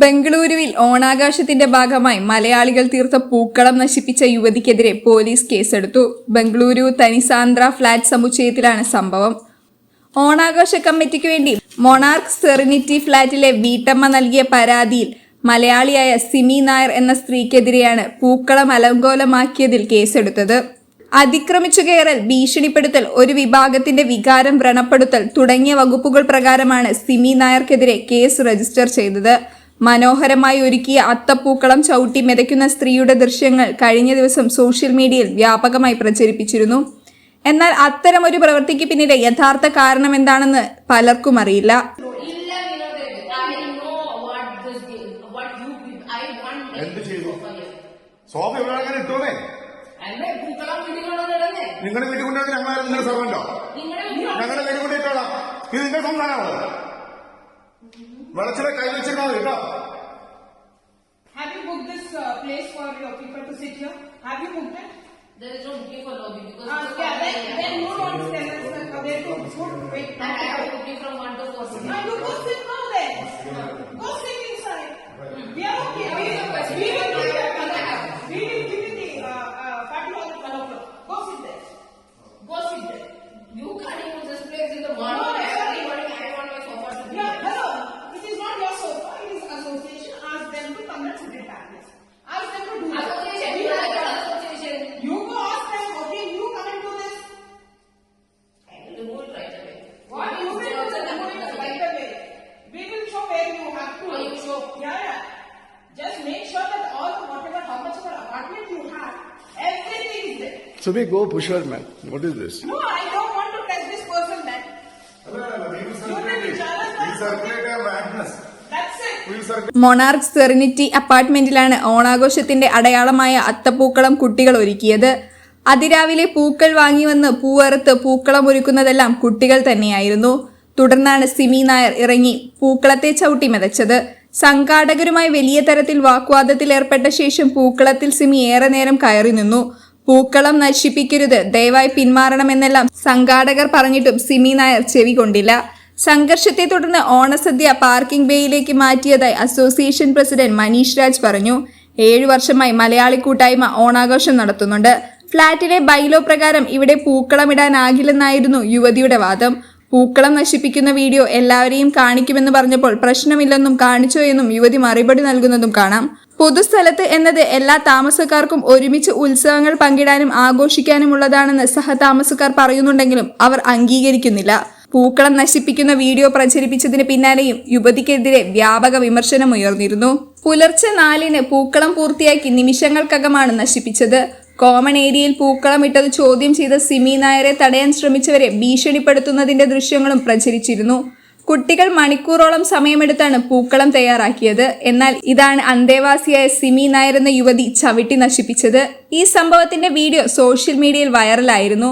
ബംഗളൂരുവിൽ ഓണാഘോഷത്തിന്റെ ഭാഗമായി മലയാളികൾ തീർത്ത പൂക്കളം നശിപ്പിച്ച യുവതിക്കെതിരെ പോലീസ് കേസെടുത്തു. ബംഗളൂരു തനിസാന്ദ്ര ഫ്ളാറ്റ് സമുച്ചയത്തിലാണ് സംഭവം. ഓണാഘോഷ കമ്മിറ്റിക്ക് വേണ്ടി മൊണാർക്ക് സെറിനിറ്റി ഫ്ളാറ്റിലെ വീട്ടമ്മ നൽകിയ പരാതിയിൽ മലയാളിയായ സിമി നായർ എന്ന സ്ത്രീക്കെതിരെയാണ് പൂക്കളം അലങ്കോലമാക്കിയതിൽ കേസെടുത്തത്. അതിക്രമിച്ചു കയറൽ ഭീഷണിപ്പെടുത്തൽ ഒരു വിഭാഗത്തിന്റെ വികാരം വ്രണപ്പെടുത്തൽ തുടങ്ങിയ വകുപ്പുകൾ പ്രകാരമാണ് സിമി നായർക്കെതിരെ കേസ് രജിസ്റ്റർ ചെയ്തത്. മനോഹരമായി ഒരുക്കിയ അത്തപ്പൂക്കളം ചവിട്ടി മെതയ്ക്കുന്ന സ്ത്രീയുടെ ദൃശ്യങ്ങൾ കഴിഞ്ഞ ദിവസം സോഷ്യൽ മീഡിയയിൽ വ്യാപകമായി പ്രചരിപ്പിച്ചിരുന്നു. എന്നാൽ അത്തരം ഒരു പ്രവൃത്തിക്ക് പിന്നിലെ യഥാർത്ഥ കാരണം എന്താണെന്ന് പലർക്കും അറിയില്ല. നിങ്ങളുടെ വീട്ടിൽ കൊണ്ടുവന്ന് ഞങ്ങൾ നിങ്ങളുടെ സർവന്റോ ഞങ്ങളുടെ വീട്ടിൽ കൊണ്ട് ഇത് നിങ്ങളുടെ സംസ്ഥാനമാണ് वाला चला Vadathira kai vechirukanga idu. Have you booked this uh, place for your people to sit here? Have you booked it? There is no booking for lobby because uh, yeah, then, then no one tell us where to put. Wait, I have booking from one to four. I booked it. So we go push her, man. What is this? No, I don't want to touch this person, man. That's it. Monarch Serenity അപ്പാർട്ട്മെന്റിലാണ് ഓണാഘോഷത്തിന്റെ അടയാളമായ അത്തപ്പൂക്കളം കുട്ടികൾ ഒരുക്കിയത് അതിരാവിലെ പൂക്കൾ വാങ്ങി വന്ന് പൂവറുത്ത് പൂക്കളം ഒരുക്കുന്നതെല്ലാം കുട്ടികൾ തന്നെയായിരുന്നു തുടർന്നാണ് സിമി നായർ ഇറങ്ങി പൂക്കളത്തെ ചവിട്ടി മെതച്ചത് സംഘാടകരുമായി വലിയ തരത്തിൽ വാക്വാദത്തിൽ ഏർപ്പെട്ട ശേഷം പൂക്കളത്തിൽ സിമി ഏറെ നേരം കയറി നിന്നു പൂക്കളം നശിപ്പിക്കരുത്. ദയവായി പിന്മാറണമെന്നെല്ലാം സംഘാടകർ പറഞ്ഞിട്ടും സിമി നായർ ചെവി കൊണ്ടില്ല. സംഘർഷത്തെ തുടർന്ന് ഓണസദ്യ പാർക്കിംഗ് ബേയിലേക്ക് മാറ്റിയതായി അസോസിയേഷൻ പ്രസിഡന്റ് മനീഷ് രാജ് പറഞ്ഞു. ഏഴു വർഷമായി മലയാളി കൂട്ടായ്മ ഓണാഘോഷം നടത്തുന്നുണ്ട്. ഫ്ളാറ്റിലെ ബൈലോ പ്രകാരം ഇവിടെ പൂക്കളമിടാനാകില്ലെന്നായിരുന്നു യുവതിയുടെ വാദം. പൂക്കളം നശിപ്പിക്കുന്ന വീഡിയോ എല്ലാവരെയും കാണിക്കുമെന്ന് പറഞ്ഞപ്പോൾ പ്രശ്നമില്ലെന്നും കാണിച്ചോ എന്നും യുവതി മറുപടി നൽകുന്നതും കാണാം. പൊതുസ്ഥലത്ത് എന്നത് എല്ലാ താമസക്കാർക്കും ഒരുമിച്ച് ഉത്സവങ്ങൾ പങ്കിടാനും ആഘോഷിക്കാനുമുള്ളതാണെന്ന് സഹതാമസക്കാർ പറയുന്നുണ്ടെങ്കിലും അവർ അംഗീകരിക്കുന്നില്ല. പൂക്കളം നശിപ്പിക്കുന്ന വീഡിയോ പ്രചരിപ്പിച്ചതിന് പിന്നാലെയും യുവതിക്കെതിരെ വ്യാപക വിമർശനം ഉയർന്നിരുന്നു. പുലർച്ചെ നാലിന് പൂക്കളം പൂർത്തിയാക്കി നിമിഷങ്ങൾക്കകമാണ് നശിപ്പിച്ചത്. കോമൺ ഏരിയയിൽ പൂക്കളം ഇട്ടത് ചോദ്യം ചെയ്ത സിമി നായരെ തടയാൻ ശ്രമിച്ചവരെ ഭീഷണിപ്പെടുത്തുന്നതിന്റെ ദൃശ്യങ്ങളും പ്രചരിച്ചിരുന്നു. കുട്ടികൾ മണിക്കൂറോളം സമയമെടുത്താണ് പൂക്കളം തയ്യാറാക്കിയത്. എന്നാൽ ഇതാണ് അന്തേവാസിയായ സിമി നായർ എന്ന യുവതി ചവിട്ടി നശിപ്പിച്ചത്. ഈ സംഭവത്തിന്റെ വീഡിയോ സോഷ്യൽ മീഡിയയിൽ വൈറലായിരുന്നു.